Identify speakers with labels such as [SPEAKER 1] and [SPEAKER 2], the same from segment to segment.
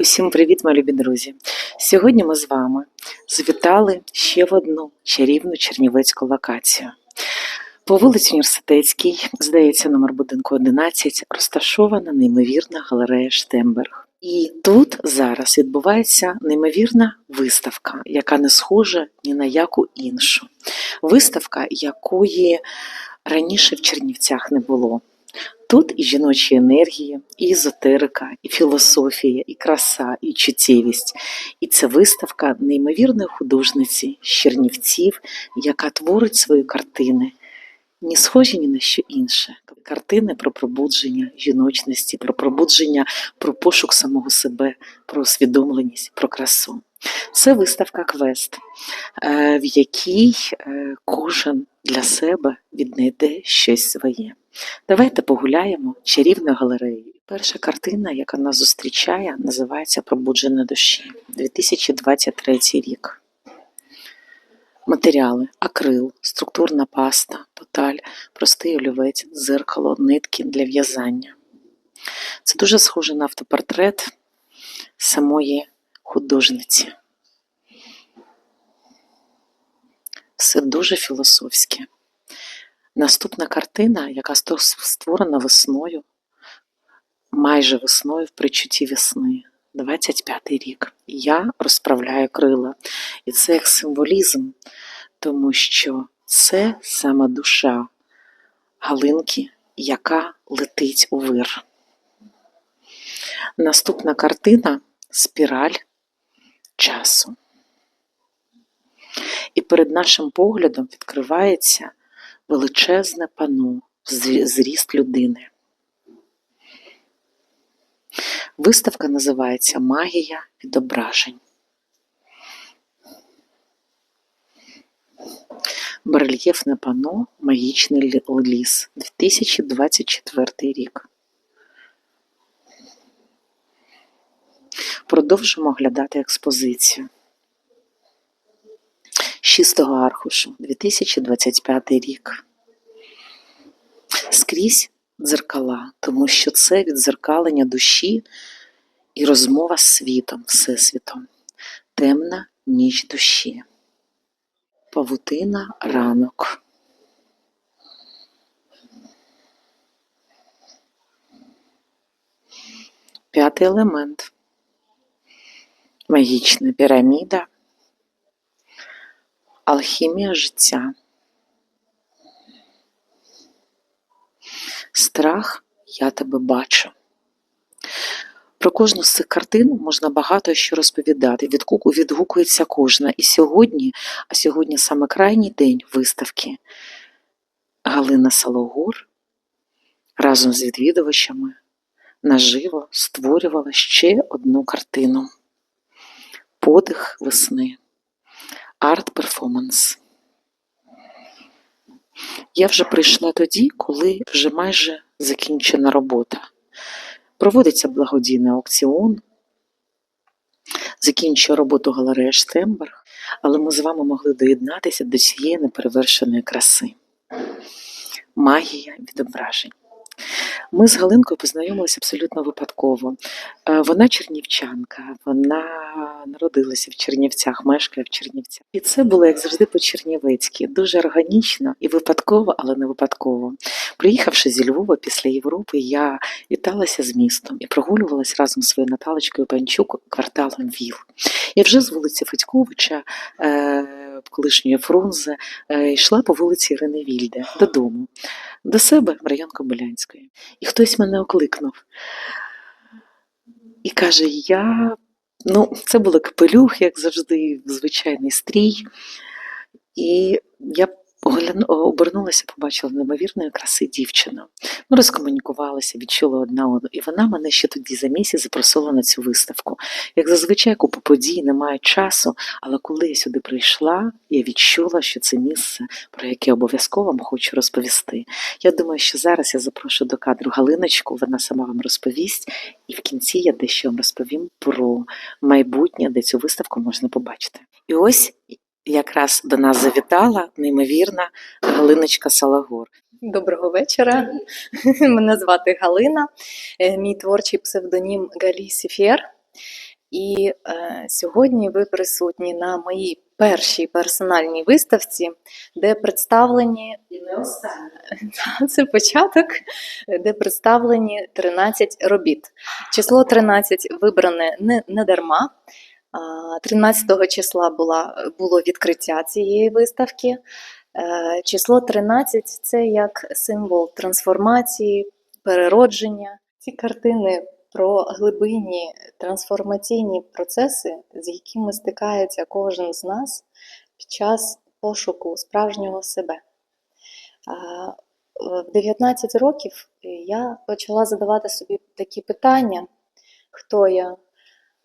[SPEAKER 1] Усім привіт, мої любі друзі! Сьогодні ми з вами завітали ще в одну чарівну чернівецьку локацію. По вулиці Університетській, здається, номер будинку 11, розташована неймовірна галерея Штемберг. І тут зараз відбувається неймовірна виставка, яка не схожа ні на яку іншу. Виставка, якої раніше в Чернівцях не було. Тут і жіночі енергії, і езотерика, і філософія, і краса, і чуттєвість. І це виставка неймовірної художниці з Чернівців, яка творить свої картини, не схожі ні на що інше. Картини про пробудження жіночності, про пробудження, про пошук самого себе, про усвідомленість, про красу. Це виставка Квест, е, в якій е, кожен для себе віднайде щось своє. Давайте погуляємо чарівною галереєю. Перша картина, яка нас зустрічає, називається Пробудження душі 2023 рік. Матеріали: акрил, структурна паста, поталь, простий олівець, дзеркало, нитки для в'язання. Це дуже схоже на автопортрет самої художниці. Все дуже філософське. Наступна картина, яка створена весною, майже весною в причутті весни, 25-й рік. Я розправляю крила. І це як символізм, тому що це саме душа Галинки, яка летить у вир. Наступна картина спіраль часу. І перед нашим поглядом відкривається величезне пано зріст людини. Виставка називається Магія відображень. Барельєфне пано Магічний ліс 2024 рік. Продовжимо оглядати експозицію. з Чистого аркушу 2025 рік. Скрізь дзеркала, тому що це відзеркалення душі і розмова з світом, всесвітом. Темна ніч душі. Павутина ранок. П'ятий елемент. Магічна піраміда. Алхімія життя. Страх, я тебе бачу. Про кожну з цих картин можна багато що розповідати. Відгуку- Відгукується кожна. І сьогодні, а сьогодні саме крайній день виставки, Галина Салогор разом з відвідувачами наживо створювала ще одну картину Подих весни. Арт-перформанс. Я вже прийшла тоді, коли вже майже закінчена робота. Проводиться благодійний аукціон, закінчує роботу галерея Штемберг, але ми з вами могли доєднатися до цієї неперевершеної краси. Магія відображень. Ми з Галинкою познайомилися абсолютно випадково. Е, Вона чернівчанка, вона народилася в Чернівцях, мешкає в Чернівцях. І це було, як завжди, по-чернівецьки, дуже органічно і випадково, але не випадково. Приїхавши зі Львова після Європи, я віталася з містом і прогулювалася разом з своєю Наталочкою Панчук кварталом ВІЛ. І вже з вулиці Федьковича, е, колишньої Фрунзе, е, йшла по вулиці Ірини Вільде додому, до себе в район Кобилянської. І хтось мене окликнув і каже: Я. Ну, це було капелюх, як завжди, звичайний стрій. І я обернулася, побачила неймовірної краси дівчину. Ми розкомунікувалися, відчули одна одну. І вона мене ще тоді за місяць запросила на цю виставку. Як зазвичай, купа подій, немає часу, але коли я сюди прийшла, я відчула, що це місце, про яке обов'язково хочу розповісти. Я думаю, що зараз я запрошу до кадру Галиночку, вона сама вам розповість, і в кінці я дещо вам розповім про майбутнє, де цю виставку можна побачити. І ось якраз до нас завітала неймовірна Галиночка Салагор.
[SPEAKER 2] Доброго вечора. Мене звати Галина. Е, Мій творчий псевдонім Галі Сіфєр. І е, сьогодні ви присутні на моїй першій персональній виставці, де представлені
[SPEAKER 1] І не
[SPEAKER 2] це початок, де представлені 13 робіт. Число 13 вибране не, не дарма. А, 13 числа була, було відкриття цієї виставки. Е, Число 13 це як символ трансформації, переродження. Ці картини про глибинні трансформаційні процеси, з якими стикається кожен з нас під час пошуку справжнього себе. В 19 років я почала задавати собі такі питання: хто я,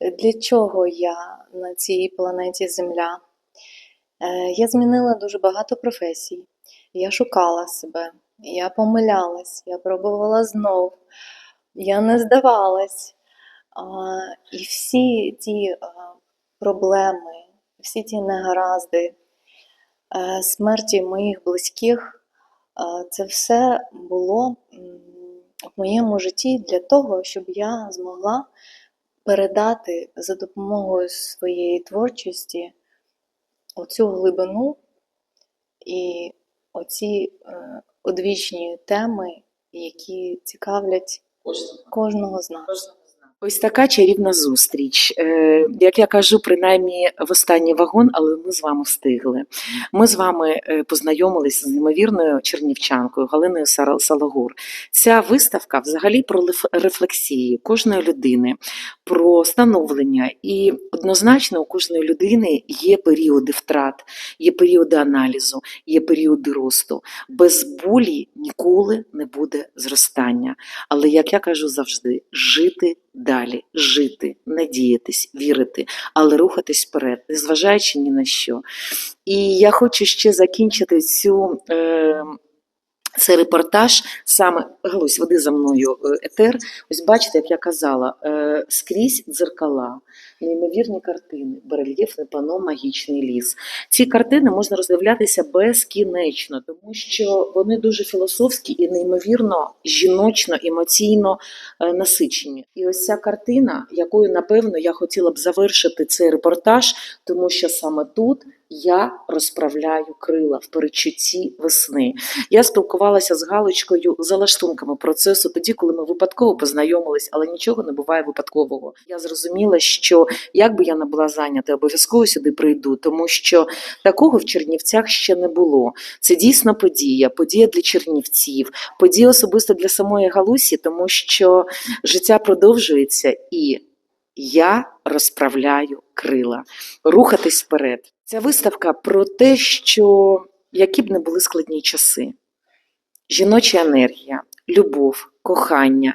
[SPEAKER 2] для чого я на цій планеті Земля. Е, Я змінила дуже багато професій. Я шукала себе, я помилялась, я пробувала знов, я не здавалась. І всі ті проблеми, всі ті негаразди, е, смерті моїх близьких, це все було в моєму житті для того, щоб я змогла передати за допомогою своєї творчості оцю глибину і оці е, одвічні теми, які цікавлять кожного з нас.
[SPEAKER 1] Ось така чарівна зустріч. Е, Як я кажу, принаймні в останній вагон, але ми з вами встигли. Ми з вами е, познайомилися з неймовірною чернівчанкою Галиною Салагур. Ця виставка взагалі про рефлексії кожної людини, про становлення. І однозначно у кожної людини є періоди втрат, є періоди аналізу, є періоди росту. Без болі ніколи не буде зростання. Але як я кажу завжди, жити далі, жити, надіятись, вірити, але рухатись вперед, незважаючи ні на що. І я хочу ще закінчити цю. Е, цей репортаж саме Галусь, води за мною е, етер. Ось бачите, як я казала, е, скрізь дзеркала, неймовірні картини, барельєфне пано, магічний ліс. Ці картини можна роздивлятися безкінечно, тому що вони дуже філософські і неймовірно жіночно, емоційно е, насичені. І ось ця картина, якою напевно я хотіла б завершити цей репортаж, тому що саме тут я розправляю крила в перечутті весни. Я спілкувалася з Галочкою за лаштунками процесу тоді, коли ми випадково познайомились, але нічого не буває випадкового. Я зрозуміла, що як би я не була зайнята, обов'язково сюди прийду, тому що такого в Чернівцях ще не було. Це дійсно подія, подія для чернівців, подія особисто для самої Галусі, тому що життя продовжується і я розправляю крила, рухатись вперед. Ця виставка про те, що які б не були складні часи, жіноча енергія, любов, кохання,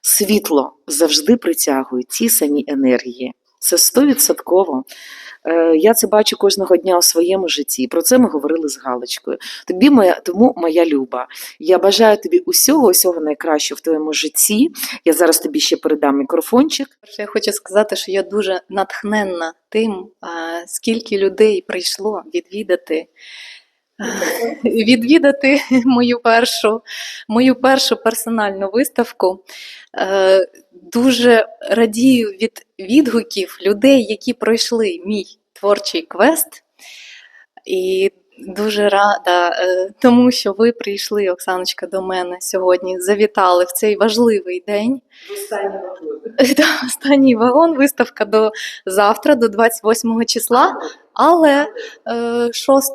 [SPEAKER 1] світло завжди притягують ті самі енергії. Це стовідсотково. Е, Я це бачу кожного дня у своєму житті. Про це ми говорили з Галочкою. Тобі моя тому моя люба. Я бажаю тобі усього, усього найкращого в твоєму житті. Я зараз тобі ще передам мікрофончик.
[SPEAKER 2] Я хочу сказати, що я дуже натхненна тим, скільки людей прийшло відвідати. Відвідати мою першу, мою першу персональну виставку. Е, Дуже радію від відгуків людей, які пройшли мій творчий квест. І дуже рада е, тому, що ви прийшли, Оксаночка, до мене сьогодні, завітали в цей важливий день. Та, Останній вагон, виставка до завтра, до 28 числа. Але е, 6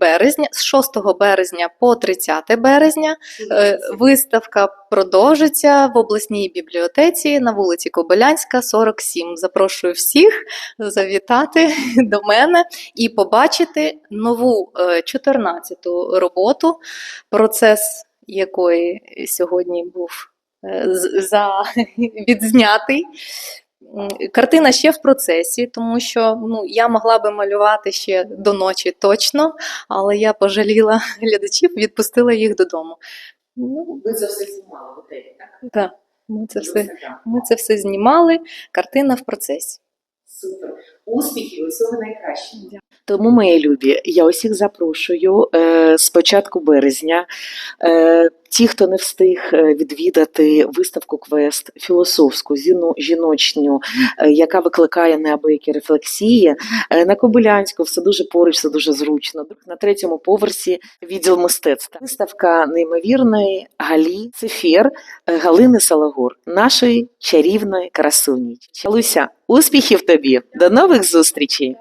[SPEAKER 2] березня, з 6 березня по 30 березня е, виставка продовжиться в обласній бібліотеці на вулиці Кобилянська, 47. Запрошую всіх завітати до мене і побачити нову 14-ту роботу, процес якої сьогодні був е, за відзнятий. Картина ще в процесі, тому що ну, я могла би малювати ще до ночі точно, але я пожаліла глядачів, відпустила їх додому. Ну,
[SPEAKER 1] Ви це все знімали в готелі, так?
[SPEAKER 2] так, ми це все, ми це все знімали. Картина в процесі.
[SPEAKER 1] Супер. Успіхів, усього найкращого. Тому, мої любі, я усіх запрошую е, з початку березня. Е, ті, хто не встиг е, відвідати виставку квест філософську зіно- жіночню, е, яка викликає неабиякі рефлексії, е, на Кобилянську все дуже поруч, все дуже зручно. На третьому поверсі відділ мистецтва. Виставка неймовірної Галі Цефір Галини Салагур, нашої чарівної красуні. Чалуся, успіхів тобі! До нових зустрічей!